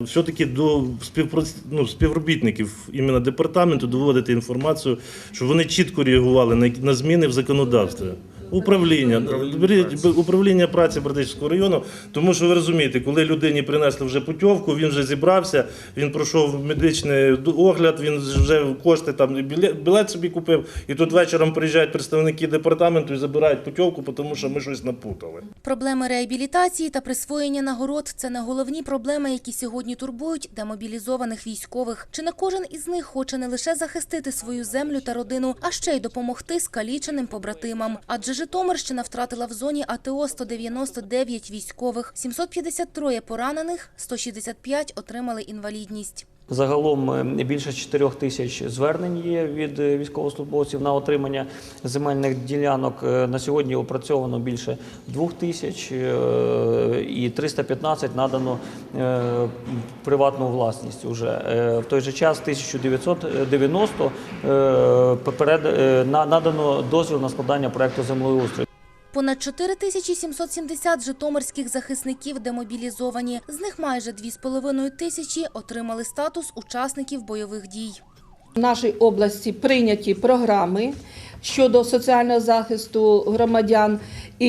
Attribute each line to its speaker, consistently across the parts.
Speaker 1: Все-таки до співпрац... ну, співробітників іменно департаменту доводити інформацію, щоб вони чітко реагували на, зміни в законодавстві. Управління, управління праці Бердичівського району, тому що ви розумієте, коли людині принесли вже путівку, він вже зібрався, він пройшов медичний огляд, він вже кошти там білет, білет собі купив, і тут вечором приїжджають представники департаменту і забирають путівку, тому що ми щось напутали.
Speaker 2: Проблеми реабілітації та присвоєння нагород – це не головні проблеми, які сьогодні турбують демобілізованих військових. Чи не кожен із них хоче не лише захистити свою землю та родину, а ще й допомогти скаліченим побратимам? Адже Житомирщина втратила в зоні АТО 199 військових, 753 поранених, 165 отримали інвалідність.
Speaker 3: Загалом е, більше 4 тисяч звернень є від е, військовослужбовців на отримання земельних ділянок. Е, На сьогодні опрацьовано більше 2 тисяч і 315 надано приватну власність. Уже в той же час 1990 е, поперед е, на- надано дозвіл на складання проекту землеустрою.
Speaker 2: Понад 4770 житомирських захисників демобілізовані. З них майже 2,5 тисячі отримали статус учасників бойових дій.
Speaker 4: В нашій області прийняті програми щодо соціального захисту громадян і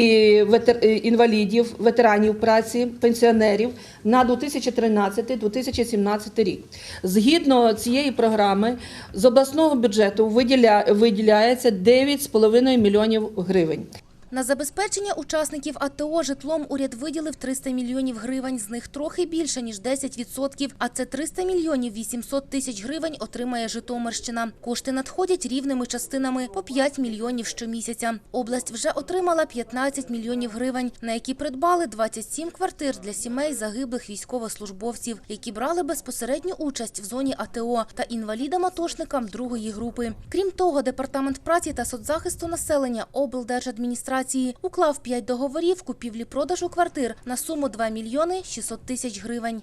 Speaker 4: інвалідів, ветеранів праці, пенсіонерів на 2013-2017 рік. Згідно цієї програми, з обласного бюджету виділя- виділяється 9,5 мільйонів гривень.
Speaker 2: На забезпечення учасників АТО житлом уряд виділив 300 мільйонів гривень, з них трохи більше, ніж 10%, а це 300 мільйонів 800 тисяч гривень отримає Житомирщина. Кошти надходять рівними частинами по 5 мільйонів щомісяця. Область вже отримала 15 мільйонів гривень, на які придбали 27 квартир для сімей загиблих військовослужбовців, які брали безпосередню участь в зоні АТО та інвалідам-атошникам другої групи. Крім того, департамент праці та соцзахисту населення облдержадміністрації уклав 5 договорів купівлі-продажу квартир на суму 2 мільйони 600 тисяч гривень.